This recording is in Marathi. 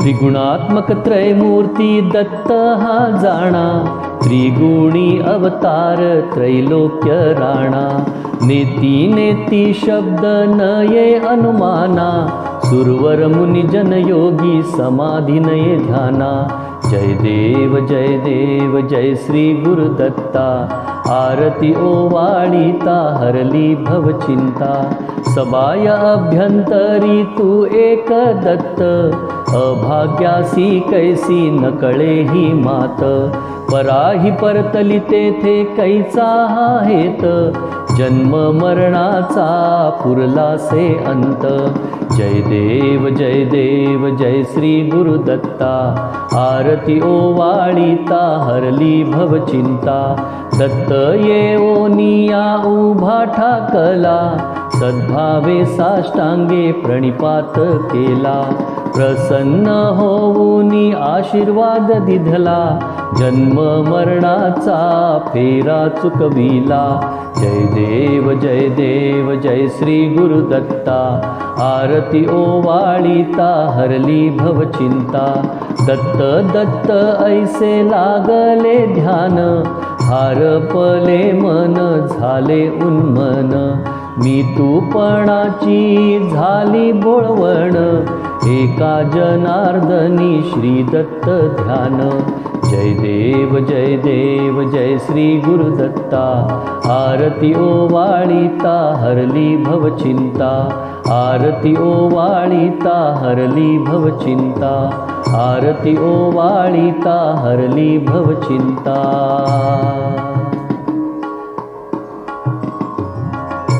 त्रिगुणात्मक त्रयमूर्ती दत्त जाणा। त्रिगुणी अवतार त्रैलोक्य राणा। नेती नेती शब्द नये अनुमाना। सुरवर मुनी जनयोगी समाधी नये ध्याना। जय देव जय देव जय श्री गुरुदत्ता आरती ओवाळीता हरली भवचिंता सबाय अभ्यंतरी तू एक दत्त अभाग्यासी कैसी नकळे ही मात पराही परतली तेथे कैचा हा हेत जन्म मरणाचा पुरलासे अंत. जय देव जय देव जय श्री गुरुदत्ता आरती ओवाळीता हरली भवचिंता दत्त येओनिया उभा ठाकला सद्भावे साष्टांगे प्रणिपात केला. प्रसन्न होऊनी आशीर्वाद दिधला. जन्म मरणाचा फेरा चुकविला. जय देव जय देव जय श्री गुरुदत्ता. आरती ओवाळीता हरली भवचिंता दत्त दत्त ऐसे लागले ध्यान. हारपले मन झाले उन्मन. मी तूपणाची झाली बोळवण. जनार्दनी श्रीदत्त ध्यान। जय देव जय देव जय श्री गुरुदत्ता। आरती ओ वाणीता हरली भवचिन्ता आरती ओ वाणीता हरली भवचिन्ता आरती ओ वाणीता हरली भवचिन्ता